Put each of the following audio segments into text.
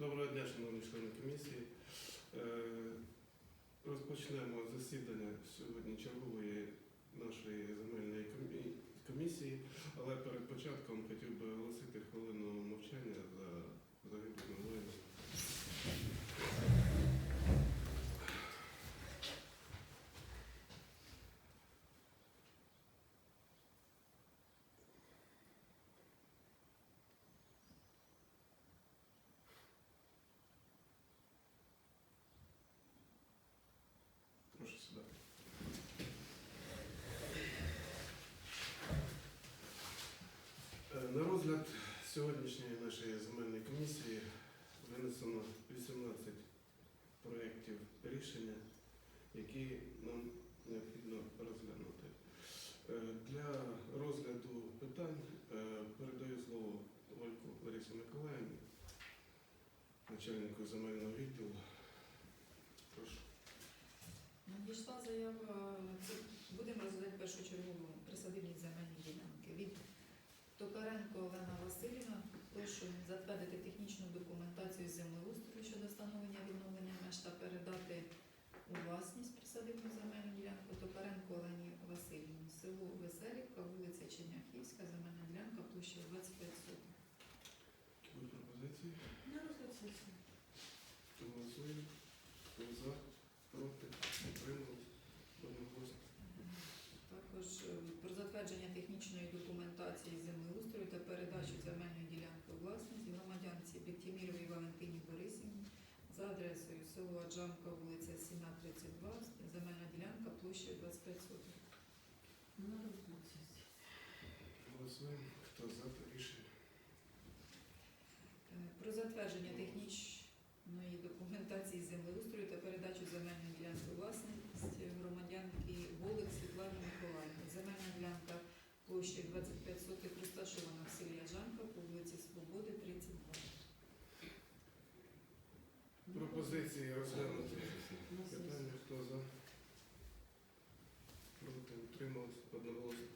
Доброго дня, шановні члени комісії. Е, Розпочнемо засідання сьогодні чергової нашої земельної комісії, але перед початком хотів би оголосити хвилину мовчання за загиблими воїнами. Прошу сідати. Е, На розгляд сьогоднішньої нашої земельної комісії винесено 18 проєктів рішення, які нам необхідно розглянути. Е, Для розгляду питань е, передаю слово Ольку Ларисі Миколаївні, начальнику земельного відділу. Прошу. Надійшла заява, будемо розглядати першочергово присадибні земельні ділянки. Від Токаренко Олена Васильівна прошу затвердити технічну документацію землеустрою щодо встановлення відновлення меж та передати у власність присадибну земельну ділянку Токаренко Олені Васильівні. Село Веселівка, вулиця Черняхівська, земельна ділянка площею 25 сотень. Які будуть пропозиції? На розгляд сесії. Голосуємо. Хто за, проти, утримались, одноголосно. Також е, про затвердження технічної документації землеустрою та передачу земельної ділянки у власність громадянці Бектіміровій Валентині Борисівні за адресою село Аджанка, вулиця Сіна, 32, земельна ділянка площею 25 сотень. На розгляд. Голосуємо. Хто за, то рішення. Е, Про затвердження технічної документації землеустрою та передачу земельної ділянки у власність громадянки Волик Світлані Миколаївни. Земельна ділянка площею 25 сотих розташована в селі Аджанка по вулиці Свободи, 32. Пропозиції розглянути. Питання хто за? Проти, утримались, одноголосно.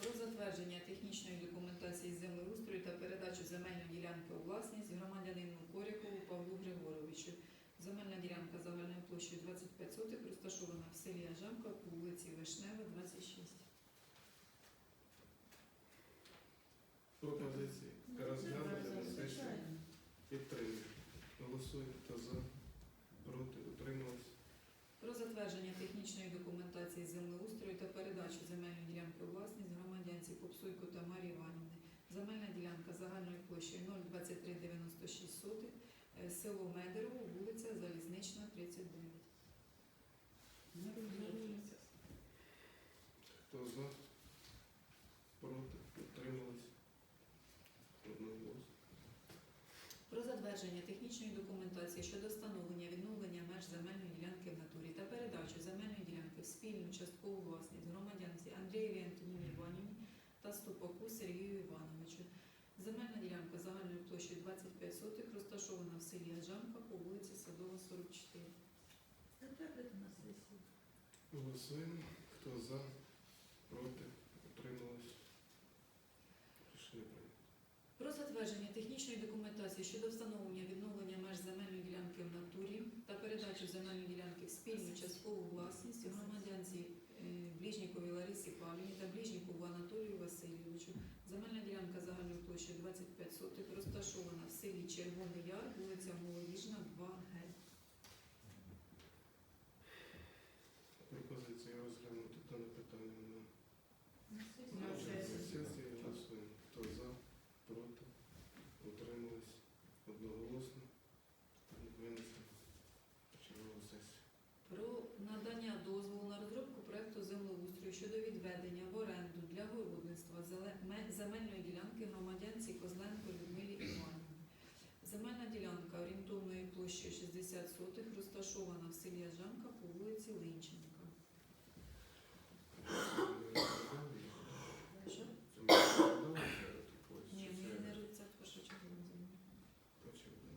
Про затвердження технічної документації землеустрою та передачу земельної ділянки у власність громадянину Корякову Павлу Григоровичу. Земельна ділянка загальною площею 25 сотих розташована в селі Ажанка по вулиці Вишнева, 26. Пропозиції розглянути на сесії. Звичайно. Підтримуємо. Голосуємо. Хто за, проти, утримались. Про затвердження технічної документації землеустрою та передачу земельної ділянки у власність громадянці Попсуйко Тамарі Іванівни. Земельна ділянка загальною площею 02396 сотих, е, село Медерово, вулиця Залізнична, 39. На розгляд сесії. Хто за, проти, утримались, одноголосно. Про затвердження технічної документації щодо встановлення відновлення меж земельної ділянки в натурі та передачу земельної ділянки в спільну часткову власність громадянці Андрієві Антоніні Іванівні та Ступаку Сергію Івановичу. Земельна ділянка загальною площею 25 сотих розташована в селі Аджанка по вулиці Садова, 44. Затвердити на сесії. Голосуємо. Хто за, проти. Рішення прийнято. Про затвердження технічної документації щодо встановлення відновлення ділянки в натурі та передачу земельної ділянки в спільну часткову власність громадянці Бліжнікові Ближніковій Ларисі Павлівні та Ближнікову Анатолію Васильовичу. Земельна ділянка загальною площею 25 сотих розташована в селі Червоний Яр, вулиця Молодіжна, 2Г. Пропозиції розглянути дане питання на На сесії. На сесії. сесії. Голосуємо. Хто за, проти, утримались, одноголосно. Винесено. Чергову сесію. Про надання дозволу на розробку проекту землеустрою щодо відведення в оренду для городництва зеле- ме- земельної ділянки громадянці Козленко Людмилі Іванівні. Земельна ділянка орієнтовною площею 60 сотих розташована в селі Ажанка по вулиці Линченка. Що? Це ми розглядали таку ось Ні, чи ми це- не ро- це першочергово земля. Очевидно.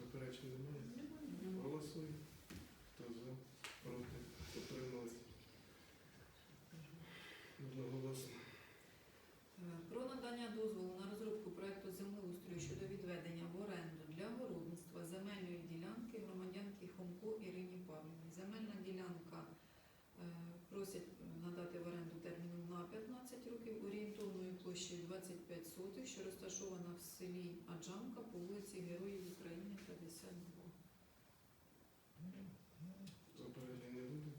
Заперечень немає? Немає. Голосуємо. Хто за, проти, утримались. Одноголосно. Е, Про надання дозволу на розробку проекту землеустрою щодо відведення в оренду площею 25 сотих, що розташована в селі Аджанка по вулиці Героїв України 52. Заперечень не буде.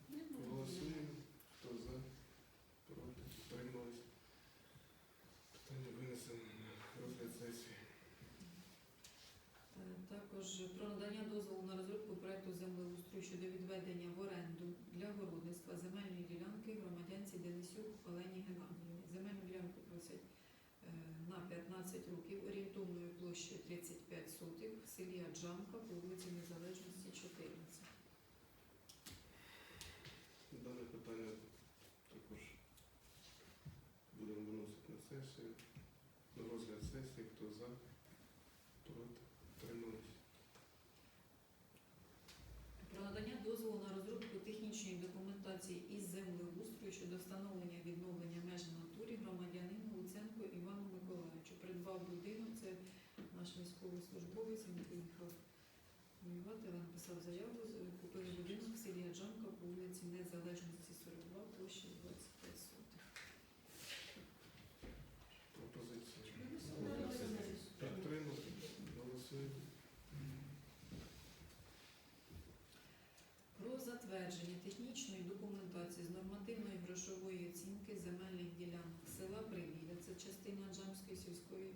Голосуємо. Хто за? Проти? Утримались? Питання винесено на розгляд сесії. Е, Також про надання дозволу на розробку проекту землеустрою щодо відведення в оренду для городництва земельної ділянки громадянці Денисюк Олені Геннадіївні. Земельну ділянку просять на 15 років орієнтовною площею 35 сотих в селі Аджанка по вулиці Незалежності 14. Дане питання також будемо виносити на сесію. На розгляд сесії. Хто за? Проти? Утримались? Про надання дозволу на розробку технічної документації із землеустрою щодо встановлення відновлення меж в натурі громадянину Луценко Івану Миколаївичу. Придбав це наш військовий службовець, він поїхав воювати, але написав заяву, купив будинок в селі Аджанка по вулиці Незалежності 42, площі 25 сотих. Пропозиція. Підтримати. Голосуємо. Про затвердження технічної документації з нормативної грошової оцінки земельних ділянок села Привілля, це частина Джамської сільської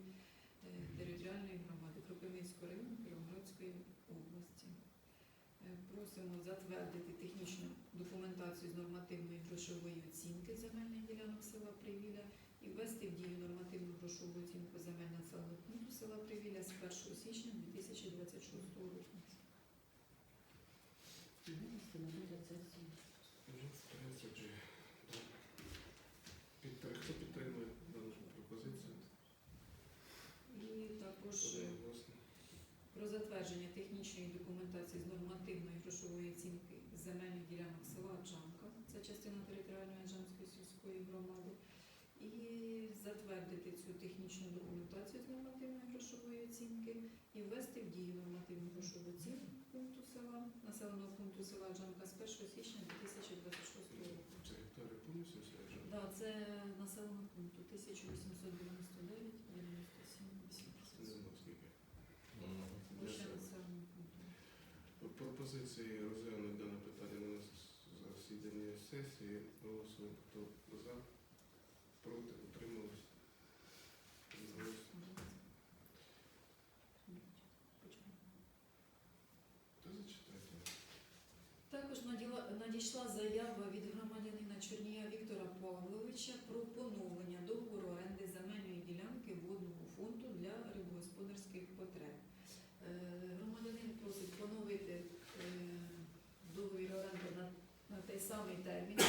територіальної громади Кропивницького району Кіровоградської області. Е, Просимо затвердити технічну документацію з нормативної грошової оцінки земельних ділянок села Привілля і ввести в дію нормативну грошову оцінку земель населеного пункту села Привілля з 1 січня 2026 року. Винести на розгляд сесії. Також е, про затвердження технічної документації з нормативної грошової оцінки земельних ділянок села Джанка, це частина територіальної Джанської сільської громади, і затвердити цю технічну документацію з нормативної грошової оцінки і ввести в дію нормативну грошову оцінку пункту села, населеного пункту села Джанка з 1 січня 2026 року. Це гектари повністю? Да, це населеного пункту 1899, Пропозиції розглянути дане питання на засіданні сесії. Голосуємо. Хто за? Проти? Та зачитайте. Також надійшла заява від громадянина Чорнія Віктора Павловича про поновлення договору оренди земельної ділянки водного фонду для рибогосподарських потреб. definição do intérmino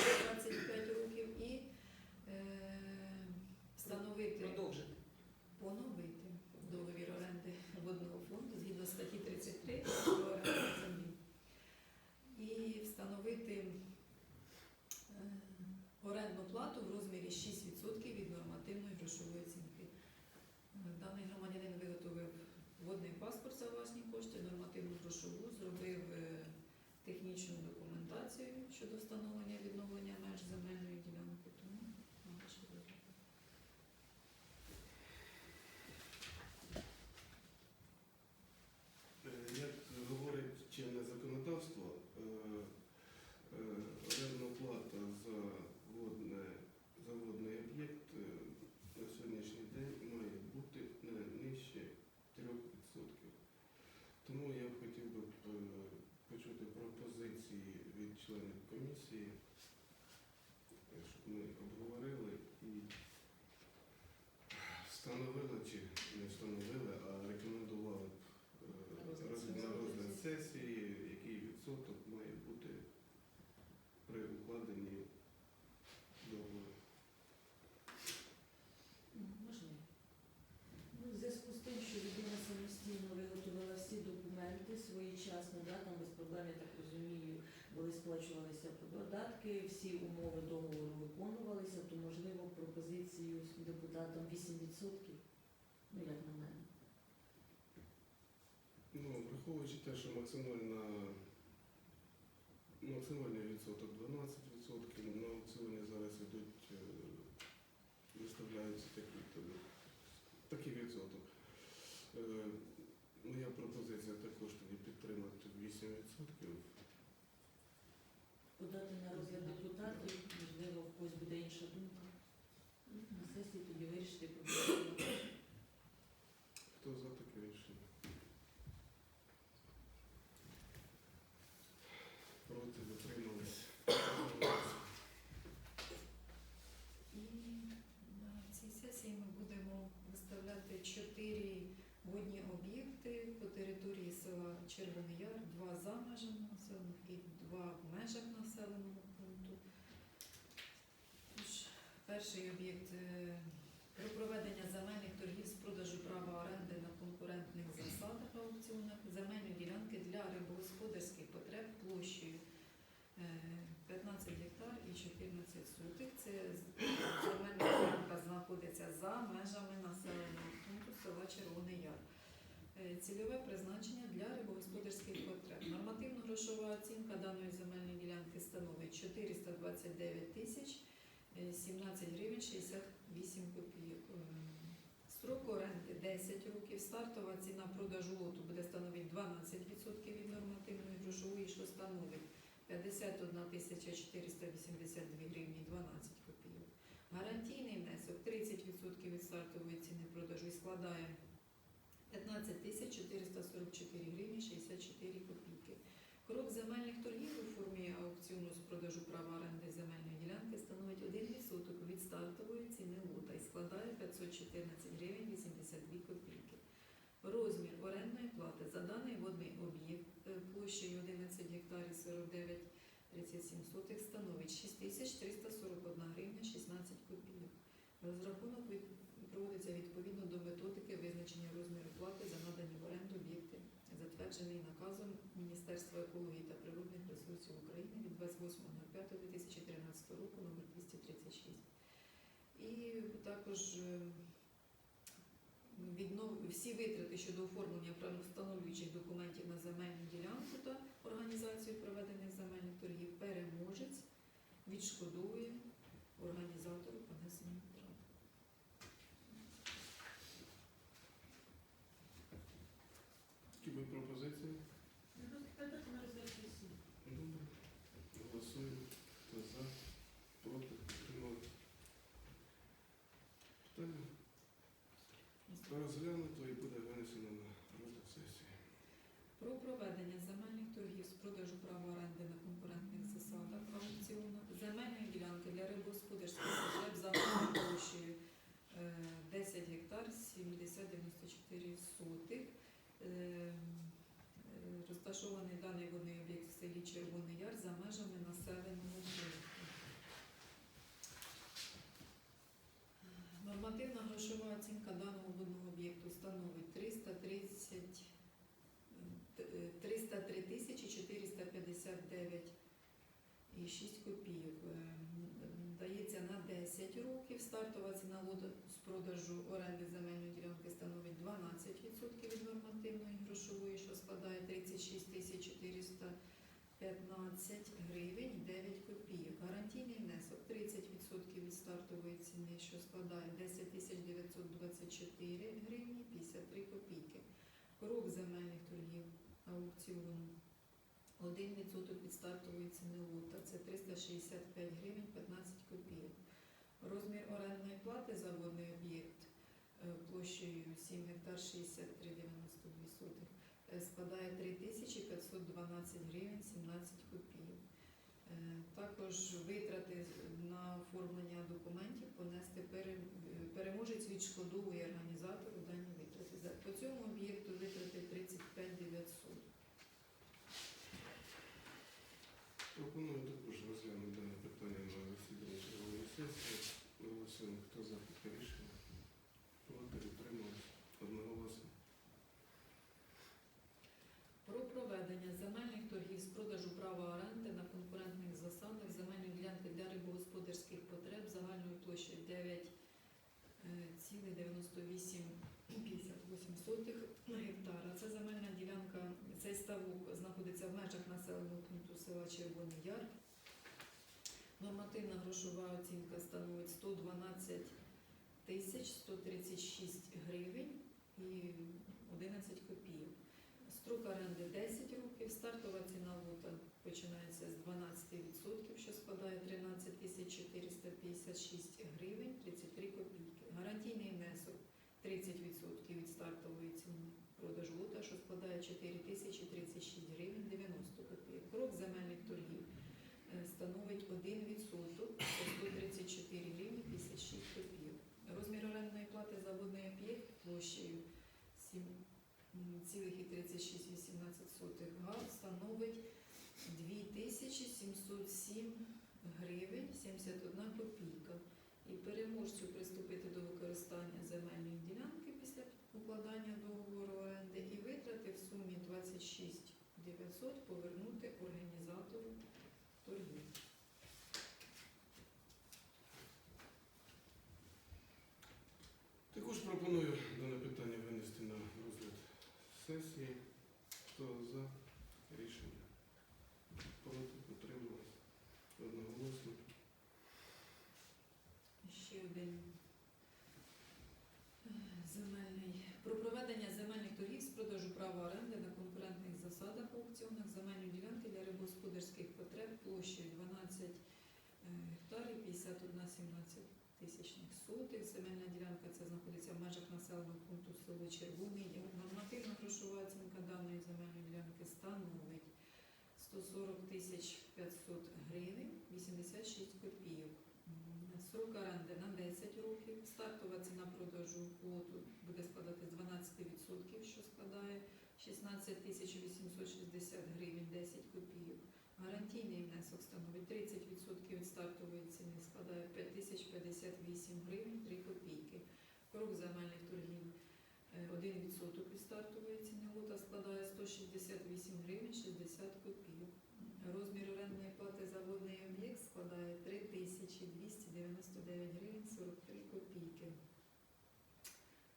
8%, ну як на мене. Ну, враховуючи те, що максимальна максимальний відсоток 12%, на аукціоні зараз йдуть е, виставляється такий, такий відсоток. Е, Моя пропозиція також тоді підтримати 8%. Подати на розгляд депутатів, можливо, в когось буде інша думка. На сесії тоді вирішити проблему. Хто за таке рішення? Проти дотримались. І на цій сесії ми будемо виставляти чотири водні об'єкти по території села Червоний Яр, два за межами населеного і два в межах населеного пункту. Тож, перший об'єкт е, про проведення земельних торгів з продажу права оренди на конкурентних засадах аукціонах земельної ділянки для рибогосподарських потреб площею е, 15 гектар і 14 сотих. Це земельна ділянка знаходиться за межами населеного пункту села Червоний Яр. Е, Цільове призначення для рибогосподарських потреб. Нормативно-грошова оцінка даної земельної ділянки становить 429 тисяч е, 17 гривень 68 копійок. Е, Строк оренди 10 років. Стартова ціна продажу лоту буде становити 12% від нормативної грошової, що становить 51 тисяча 482 гривні 12 копійок. Гарантійний внесок 30% від стартової ціни продажу і складає 15 тисяч 444 гривні 64 копійки. Крок земельних торгів у формі аукціону з продажу права оренди земельної ділянки становить 1% від стартової ціни лота і складає 514 гривень 82 копійки. Розмір орендної плати за даний водний об'єкт е, площею 11 гектарів 49 37 сотих становить 6341 гривня 16 копійок. Розрахунок від- проводиться відповідно до методики визначення розміру плати за надані в оренду об'єкти, затверджений наказом Міністерства екології та природних ресурсів України від 28.05.2013 року номер 236. І також е, віднов... всі витрати щодо оформлення правовстановлюючих документів на земельну ділянку та організацію проведення земельних торгів переможець відшкодовує організатору понесення втрат. Які будуть пропозиції? Подати на розгляд сесії. Добре. Голосуємо. Хто за? Проти дотримались. Питання розглянуто і буде винесено на розгляд сесії. Про проведення земельних торгів з продажу права оренди на конкурентних засадах аукціону земельної ділянки для рибогосподарських потреб загальною площею е, 10 гектар 7094 сотих. Е, е, Розташований даний водний об'єкт в селі Червоний Яр за межами населеного пункту. Нормативна грошова оцінка даного водного об'єкту становить 330 е, 303 тисячі 459 і 6 копійок. Років. Стартова ціна з продажу оренди земельної ділянки становить 12% від нормативної грошової, що складає 36 тисяч 415 гривень і 9 копійок. Гарантійний внесок 30% від стартової ціни, що складає 10 тисяч 924 гривні 53 копійки. Крок земельних торгів аукціону. 1% від стартової ціни лота це 365 гривень 15 копійок. Розмір орендної плати за водний об'єкт е, площею 7 гектар 63,92 сотих е, складає 3512 гривень 17 копійок. Е, Також витрати на оформлення документів понести переможець відшкодовує організатору дані витрати. По цьому об'єкту витрати 35 900. Пропоную також розглянути дане питання на засіданні чергової сесії. Голосуємо. Хто за таке рішення? Проти дотримались. Одноголосно. Про проведення земельних торгів з продажу права оренди на конкурентних засадах земельної ділянки для рибогосподарських потреб загальною площею 9,9858 гектара. Це земельна ділянка, цей ставок знаходиться в межах населеного пункту села Червоний Яр. Нормативна грошова оцінка становить 112 тисяч 136 гривень і 11 копійок. Строк оренди 10 років, стартова ціна лота починається з 12%, що складає 13 тисяч 456 гривень 33 копійки. Гарантійний внесок 30% від стартової ціни продажу лота, що складає 4 тисячі 36 гривень 90 копійок. Крок земельних торгів е, становить 1%, це 134 гривні 56 копійок. Розмір орендної плати за водний об'єкт площею 7,3618 га становить 2707 гривень 71 копійка. І переможцю приступити до використання земельної ділянки після укладання договору оренди і витрати в сумі 26 900 повернути організатору торгів. Також пропоную дане питання винести на розгляд сесії. Хто за рішення? Проти утрималось одноголосно. Ще один е, земельний про проведення земельних торгів з продажу права оренди на конкурентних засадах аукціонах земельної ділянки для рибогосподарських потреб площею 12 е, гектарів 51 17 тисячних сотих. Земельна ділянка це знаходиться в межах населеного пункту село Червоний. Нормативна грошова оцінка даної земельної ділянки становить 140 тисяч 500 гривень 86 копійок. Срок оренди на 10 років. Стартова ціна продажу лоту буде складати 12%, що складає 16 тисяч 860 гривень 10 копійок. Гарантійний внесок становить 30% від стартової ціни, складає 5 тисяч 58 гривень 3 копійки. Крок земельних торгів е, 1% від стартової ціни лота складає 168 гривень 60 копійок. Розмір орендної плати за водний об'єкт складає 3299 гривень 43 копійки.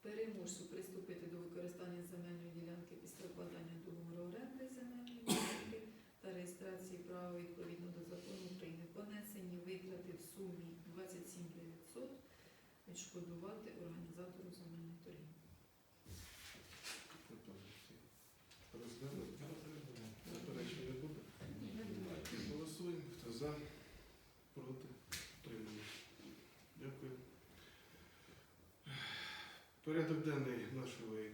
Переможцю приступити до використання земельної ділянки після укладання договору оренди земельної ділянки та реєстрації права відповідно до закону України понесені витрати в сумі 27 900 відшкодувати організатору земельних торгів. Пропозиції. Розглянути. Заперечень не буде. Голосуємо. Хто за? Проти? Утримались. Дякую. Порядок денний нашої